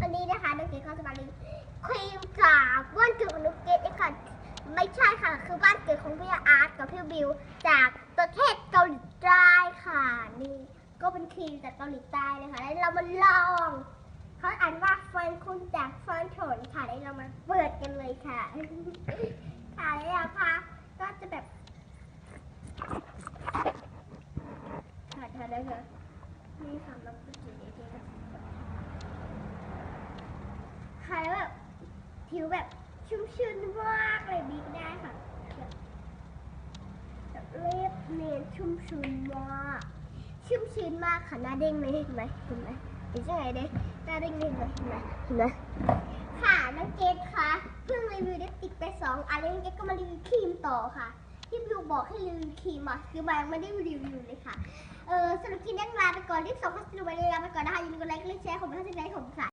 วันนี้นะคะน้องเกดเขาจะมารีครีมจากบ้านเกิดของน้องเกดเองค่ะไม่ใช่ค่ะ คือบ้านเกิดของพี่อาร์ตกับพี่บิว จากประเทศเกาหลีใต้ค่ะ นี่ก็เป็นครีมจากเกาหลีใต้เลยค่ะแล้วเรามาลองเขาอ่านว่าฟิร์นคุณจากฟิร์นโถนค่ะแล้วเรามาเปิดกันเลยค่ะ ค่ะแล้วนะคะก็จะแบบค่ะค่ะได้ค่ะนี่ค่ะเราก็จะดีๆค่ะค่ะแล้วแบบ ผิวแบบชุ่มชื้นมากเลยบีก็ได้ค่ะแบบเรียบเนียนชุ่มชื้นมากชุ่มชื้นมากค่ะหน้าเด้งเลยเห็นไหมเห็นไหมเห็นยังไงเด้หน้าเด้งเลยเห็นไหมเห็นไหมเห็นไหมค่ะน้องเกดคะเพิ่งรีวิวได้ติดไปสองอันแล้วน้องเกดก็มารีวิวครีมต่อค่ะที่บิวบอกให้รีวิวครีมอะคือมายังไม่ได้รีวิวเลยค่ะเออสำหรับคลิปนี้ลาไปก่อนรีบส่งข้อสรุปไปเลยลาไปก่อนนะคะอย่าลืมกดไลค์กดแชร์ผมเป็นข้อเสนให้ผมค่ะ